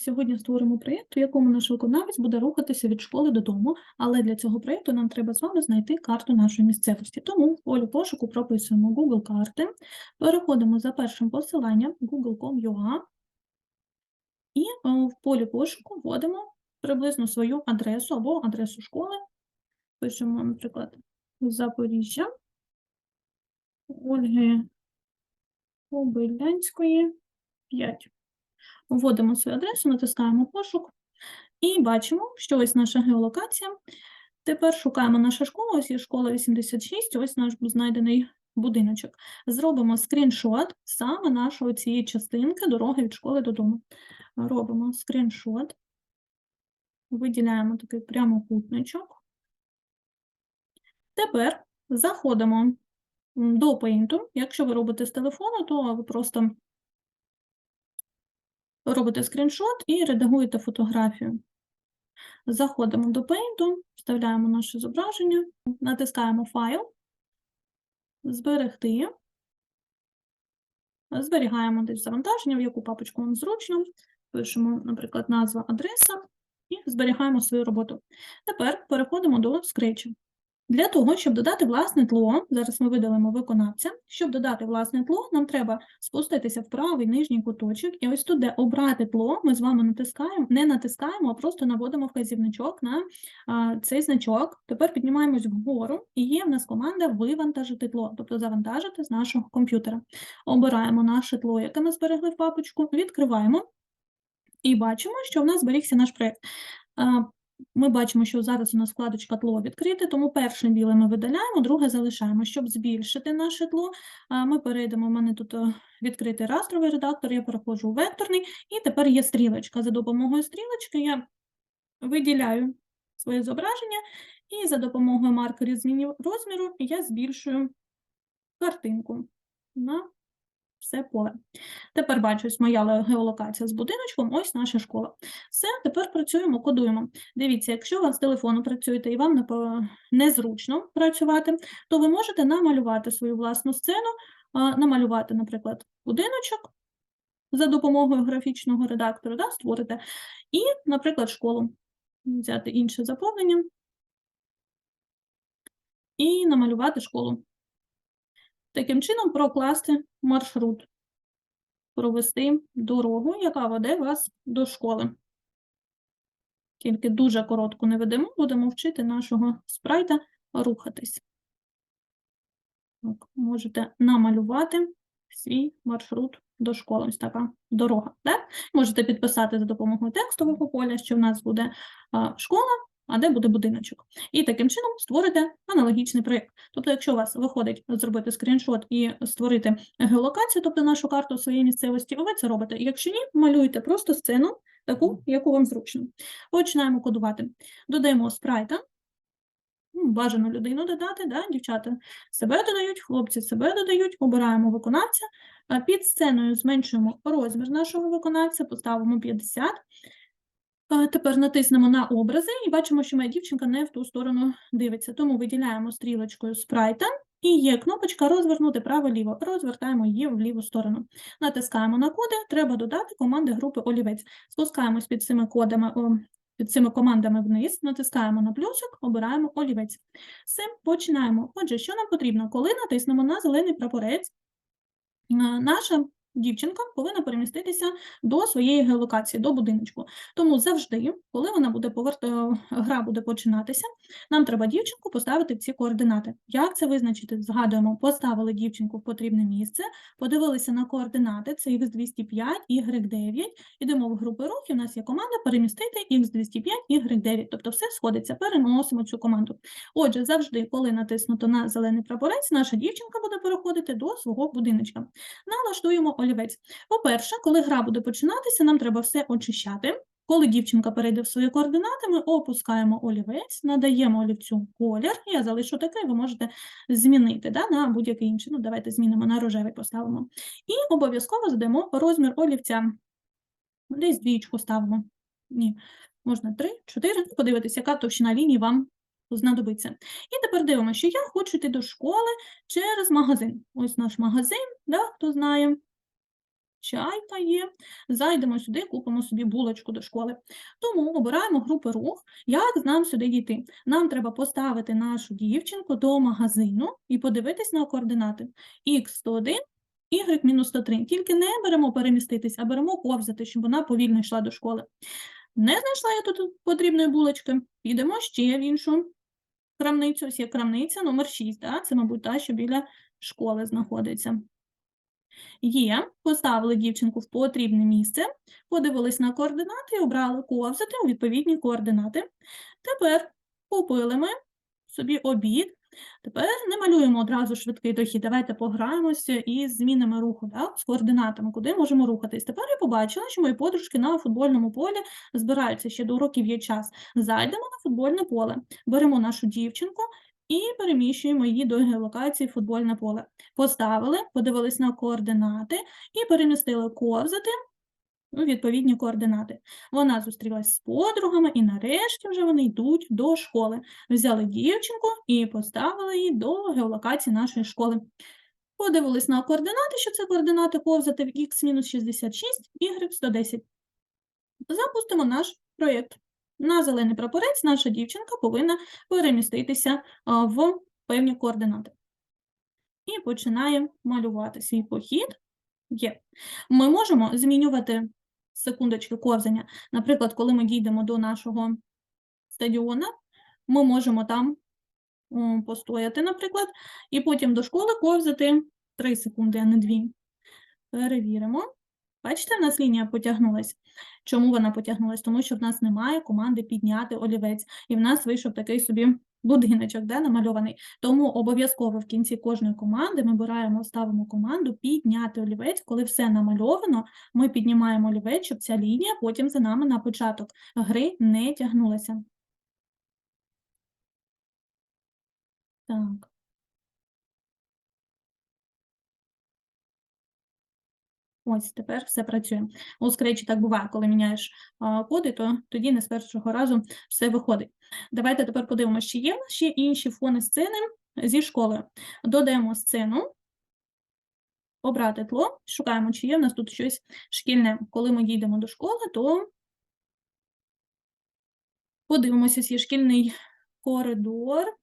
Сьогодні створимо проєкт, у якому наш виконавець буде рухатися від школи додому, але для цього проєкту нам треба з вами знайти карту нашої місцевості. Тому в полі пошуку прописуємо Google карти, переходимо за першим посиланням google.com.ua і е, в полі пошуку вводимо приблизно свою адресу або адресу школи. Пишемо, наприклад, Запоріжжя Ольги Обилянської 5. Вводимо свою адресу, натискаємо пошук і бачимо, що ось наша геолокація. Тепер шукаємо нашу школу, ось є школа 86, ось наш знайдений будиночок. Зробимо скріншот саме нашої цієї частинки дороги від школи додому. Робимо скріншот, виділяємо такий прямокутничок. Тепер заходимо до Paint. Якщо ви робите з телефону, то ви просто робите скріншот і редагуєте фотографію. Заходимо до Paint, вставляємо наше зображення, натискаємо файл, зберегти, зберігаємо десь завантаження, в яку папочку вам зручно, пишемо, наприклад, назва, адреса і зберігаємо свою роботу. Тепер переходимо до Scratch. Для того, щоб додати власне тло, зараз ми видалимо виконавця, щоб додати власне тло, нам треба спуститися в правий нижній куточок, і ось тут, де обрати тло, ми з вами натискаємо, не натискаємо, а просто наводимо вказівничок на а, цей значок. Тепер піднімаємось вгору, і є в нас команда вивантажити тло, тобто завантажити з нашого комп'ютера. Обираємо наше тло, яке ми зберегли в папочку, відкриваємо і бачимо, що в нас зберігся наш проєкт. Ми бачимо, що зараз у нас вкладочка тло відкрите, тому перше біле ми видаляємо, друге залишаємо. Щоб збільшити наше тло, ми перейдемо, у мене тут е, відкритий растровий редактор, я переходжу у векторний, і тепер є стрілочка. За допомогою стрілочки я виділяю своє зображення, і за допомогою маркерів змінів розміру я збільшую картинку на все поле. Тепер бачу, ось моя геолокація з будиночком, ось наша школа. Все, тепер працюємо, кодуємо. Дивіться, якщо ви з телефону працюєте і вам незручно працювати, то ви можете намалювати свою власну сцену, намалювати, наприклад, будиночок за допомогою графічного редактора, да, створите, і, наприклад, школу. Взяти інше заповнення і намалювати школу. Таким чином прокласти маршрут, провести дорогу, яка веде вас до школи. Тільки дуже коротко не ведемо, будемо вчити нашого спрайта рухатись. Так, можете намалювати свій маршрут до школи. Ось така дорога. Так? Можете підписати за допомогою текстового поля, що в нас буде школа, а де буде будиночок. І таким чином створите аналогічний проєкт. Тобто, якщо у вас виходить зробити скріншот і створити геолокацію, тобто нашу карту своєї місцевості, ви це робите. Якщо ні, малюйте просто сцену, таку, яку вам зручно. Починаємо кодувати. Додаємо спрайта. Ну, Бажано людину додати, да? дівчата себе додають, хлопці себе додають, обираємо виконавця. Під сценою зменшуємо розмір нашого виконавця, поставимо 50. Тепер натиснемо на образи і бачимо, що моя дівчинка не в ту сторону дивиться. Тому виділяємо стрілочкою спрайта і є кнопочка розвернути право-ліво. Розвертаємо її в ліву сторону. Натискаємо на коди, треба додати команди групи олівець. Спускаємось під цими кодами, під цими командами вниз, натискаємо на плюсик, обираємо олівець. Все, починаємо. Отже, що нам потрібно? Коли натиснемо на зелений прапорець, наша дівчинка повинна переміститися до своєї геолокації, до будиночку. Тому завжди, коли вона буде поверт... е, гра буде починатися, нам треба дівчинку поставити ці координати. Як це визначити? Згадуємо, поставили дівчинку в потрібне місце, подивилися на координати, це x205, y9, ідемо в групи рухів, у нас є команда перемістити x205, y9, тобто все сходиться, переносимо цю команду. Отже, завжди, коли натиснуто на зелений прапорець, наша дівчинка буде переходити до свого будиночка. Налаштуємо олівець. По-перше, коли гра буде починатися, нам треба все очищати. Коли дівчинка перейде в свої координати, ми опускаємо олівець, надаємо олівцю колір. Я залишу такий, ви можете змінити да, на будь-який інший. Ну, давайте змінимо на рожевий поставимо. І обов'язково задаємо розмір олівця. Десь двічку ставимо. Ні, можна три, чотири. Подивитися, яка товщина лінії вам знадобиться. І тепер дивимося, що я хочу йти до школи через магазин. Ось наш магазин, да, хто знає. Чайка є. Зайдемо сюди, купимо собі булочку до школи. Тому обираємо групи рух. Як нам сюди дійти? Нам треба поставити нашу дівчинку до магазину і подивитись на координати. Х101, Y-103. Тільки не беремо переміститись, а беремо ковзати, щоб вона повільно йшла до школи. Не знайшла я тут потрібної булочки. Підемо ще в іншу крамницю. Ось є крамниця номер 6, да? це, мабуть, та, що біля школи знаходиться. Є, поставили дівчинку в потрібне місце, подивились на координати і обрали ковзати у відповідні координати. Тепер купили ми собі обід. Тепер не малюємо одразу швидкий дохід. Давайте пограємося із змінами руху, да? з координатами, куди можемо рухатись. Тепер я побачила, що мої подружки на футбольному полі збираються ще до уроків є час. Зайдемо на футбольне поле, беремо нашу дівчинку і переміщуємо її до геолокації футбольне поле. Поставили, подивились на координати і перемістили ковзати у відповідні координати. Вона зустрілась з подругами, і нарешті вже вони йдуть до школи. Взяли дівчинку і поставили її до геолокації нашої школи. Подивились на координати, що це координати ковзати в х-66, y-110. Запустимо наш проєкт. На зелений прапорець наша дівчинка повинна переміститися в певні координати. І починає малювати свій похід. Є. Ми можемо змінювати секундочки ковзання. Наприклад, коли ми дійдемо до нашого стадіона, ми можемо там постояти, наприклад, і потім до школи ковзати 3 секунди, а не 2. Перевіримо. Бачите, в нас лінія потягнулась. Чому вона потягнулась? Тому що в нас немає команди підняти олівець, і в нас вийшов такий собі будиночок, де намальований. Тому обов'язково в кінці кожної команди ми бираємо, ставимо команду підняти олівець. Коли все намальовано, ми піднімаємо олівець, щоб ця лінія потім за нами на початок гри не тягнулася. Так. Ось тепер все працює. У Scratch так буває, коли міняєш коди, то тоді не з першого разу все виходить. Давайте тепер подивимося, чи є ще інші фони сцени зі школи. Додаємо сцену, обрати тло, шукаємо, чи є в нас тут щось шкільне. Коли ми дійдемо до школи, то подивимося, є шкільний коридор.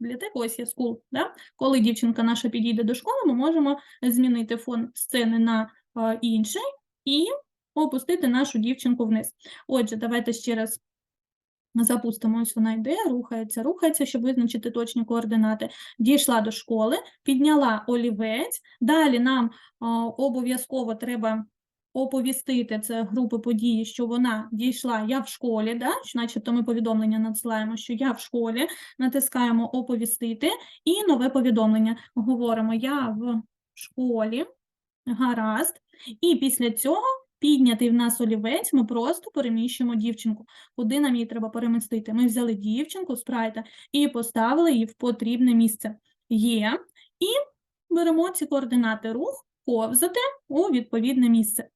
Бібліотеку, ось є school, да? Коли дівчинка наша підійде до школи, ми можемо змінити фон сцени на інший і опустити нашу дівчинку вниз. Отже, давайте ще раз запустимо, ось вона йде, рухається, рухається, щоб визначити точні координати. Дійшла до школи, підняла олівець, далі нам обов'язково треба оповістити це групи події, що вона дійшла я в школі, да? начебто ми повідомлення надсилаємо, що я в школі, натискаємо оповістити і нове повідомлення. Говоримо я в школі, гаразд, і після цього. Піднятий в нас олівець, ми просто переміщуємо дівчинку. Куди нам її треба перемістити? Ми взяли дівчинку, спрайта, і поставили її в потрібне місце. Є. І беремо ці координати рух ковзати у відповідне місце.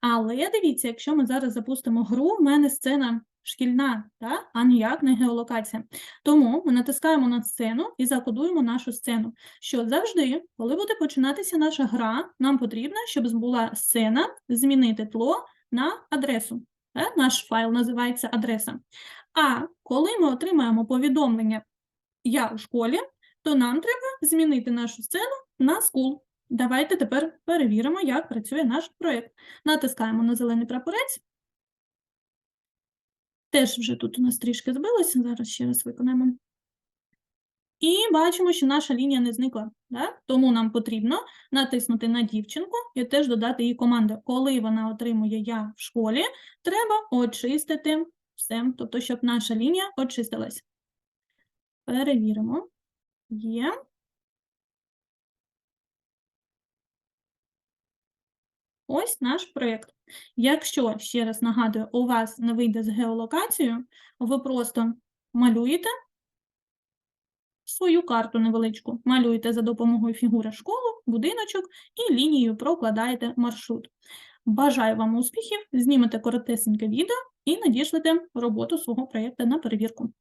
Але дивіться, якщо ми зараз запустимо гру, в мене сцена шкільна, та? а ніяк не геолокація. Тому ми натискаємо на сцену і закодуємо нашу сцену. Що завжди, коли буде починатися наша гра, нам потрібно, щоб була сцена, змінити тло на адресу. Та? Наш файл називається адреса. А коли ми отримаємо повідомлення Я у школі, то нам треба змінити нашу сцену на school. Давайте тепер перевіримо, як працює наш проєкт. Натискаємо на зелений прапорець. Теж вже тут у нас трішки збилося, зараз ще раз виконаємо. І бачимо, що наша лінія не зникла. Да? Тому нам потрібно натиснути на дівчинку і теж додати їй команду. Коли вона отримує я в школі, треба очистити все, тобто, щоб наша лінія очистилась. Перевіримо. Є. Ось наш проєкт. Якщо, ще раз нагадую, у вас не вийде з геолокацією, ви просто малюєте свою карту невеличку, малюєте за допомогою фігури школу, будиночок і лінією прокладаєте маршрут. Бажаю вам успіхів, знімете коротесеньке відео і надішлете роботу свого проєкту на перевірку.